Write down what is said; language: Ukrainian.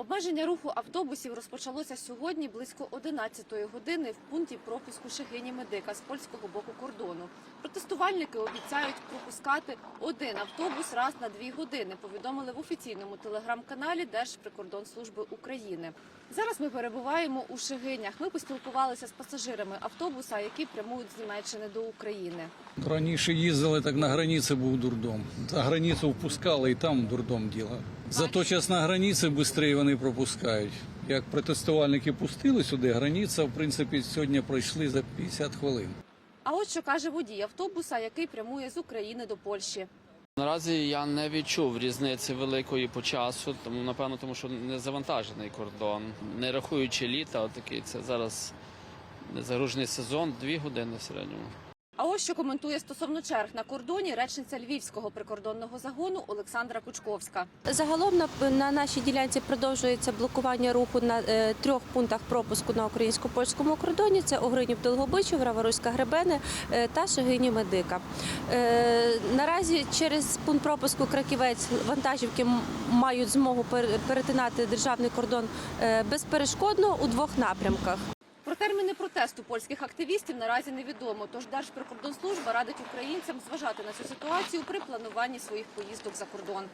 Обмеження руху автобусів розпочалося сьогодні близько 11-ї години в пункті пропуску Шегині Медика з польського боку кордону. Протестувальники обіцяють пропускати один автобус раз на дві години. Повідомили в офіційному телеграм-каналі Держприкордонслужби України. Зараз ми перебуваємо у Шегинях. Ми поспілкувалися з пасажирами автобуса, які прямують з Німеччини до України. Раніше їздили, так на границі був дурдом. За границю впускали і там дурдом діло. Зато час на границі швидше вони пропускають. Як протестувальники пустили сюди, границя, в принципі, сьогодні пройшли за 50 хвилин. А от що каже водій автобуса, який прямує з України до Польщі. Наразі я не відчув різниці великої по часу, тому напевно, тому що не завантажений кордон. Не рахуючи літа, отакий це зараз незагружений сезон, дві години в середньому. Що коментує стосовно черг на кордоні речниця Львівського прикордонного загону Олександра Кучковська. Загалом на, на нашій ділянці продовжується блокування руху на е, трьох пунктах пропуску на українсько-польському кордоні: це Огринів Долгобичів, Раворуська Гребени е, та Шегині Медика. Е, наразі через пункт пропуску Краківець вантажівки мають змогу перетинати державний кордон е, безперешкодно у двох напрямках. Терміни протесту польських активістів наразі невідомо. Тож Держприкордонслужба радить українцям зважати на цю ситуацію при плануванні своїх поїздок за кордон.